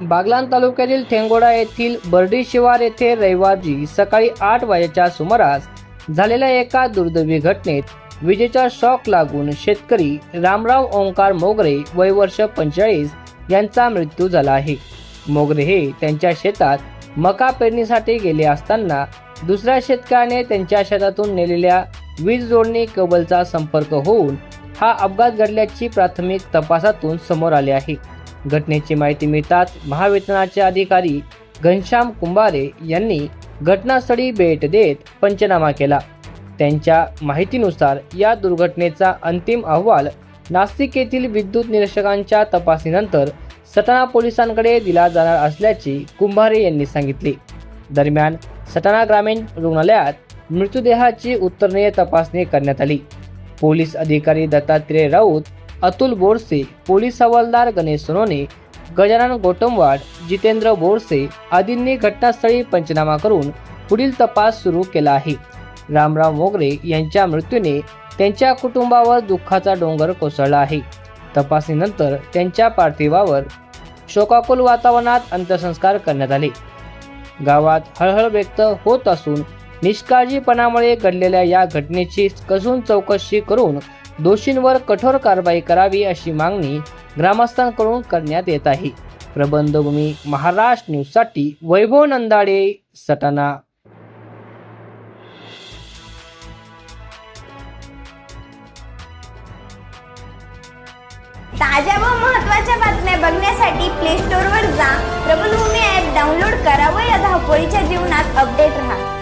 बागलान तालुक्यातील ठेंगोडा येथील बर्डी शिवार येथे रविवारी सकाळी आठ वाजेच्या सुमारास झालेल्या एका दुर्दैवी घटनेत विजेचा शॉक लागून शेतकरी रामराव ओंकार मोगरे वय वर्ष पंचेचाळीस यांचा मृत्यू झाला आहे. मोगरे हे त्यांच्या शेतात मका पेरणीसाठी गेले असताना दुसऱ्या शेतकऱ्याने त्यांच्या शेतातून नेलेल्या वीज जोडणी केबलचा संपर्क होऊन हा अपघात घडल्याची प्राथमिक तपासातून समोर आले आहे. घटनेची माहिती मिळताच महावितरणाचे अधिकारी घनश्याम कुंभारे यांनी घटनास्थळी भेट देत पंचनामा केला. त्यांच्या माहितीनुसार या दुर्घटनेचा अंतिम अहवाल नाशिक येथील विद्युत निरीक्षकांच्या तपासणीनंतर सटाणा पोलिसांकडे दिला जाणार असल्याचे कुंभारे यांनी सांगितले. दरम्यान सटाणा ग्रामीण रुग्णालयात मृतदेहाची उत्तरनीय तपासणी करण्यात आली. पोलीस अधिकारी दत्तात्रय राऊत अतुल बोरसे पोलीस हवालदार गणेश सोनोने गजानन गोटमवाड जितेंद्र बोरसे आदींनी घटनास्थळी पंचनामा करून पुढील तपास सुरू केला आहे. रामराव मोगरे यांच्या मृत्यूने त्यांच्या कुटुंबावर दुःखाचा डोंगर कोसळला आहे. तपासणीनंतर त्यांच्या पार्थिवावर शोकाकुल वातावरणात अंत्यसंस्कार करण्यात आले. गावात हळहळ व्यक्त होत असून निष्काळजीपणामुळे घडलेल्या या घटनेची कसून चौकशी करून दोषींवर कठोर कारवाई करावी अशी मागणी ग्रामस्थांकडून करण्यात येत आहे. प्रबंधभूमी महाराष्ट्र न्यूजसाठी वैभव नंदाडे सटाणा. ताज्या व महत्त्वाच्या बातम्या बघण्यासाठी प्ले स्टोअरवर जा. प्रबलभूमी ॲप डाउनलोड करा व या धावपळीच्या जीवनात अपडेट राहा.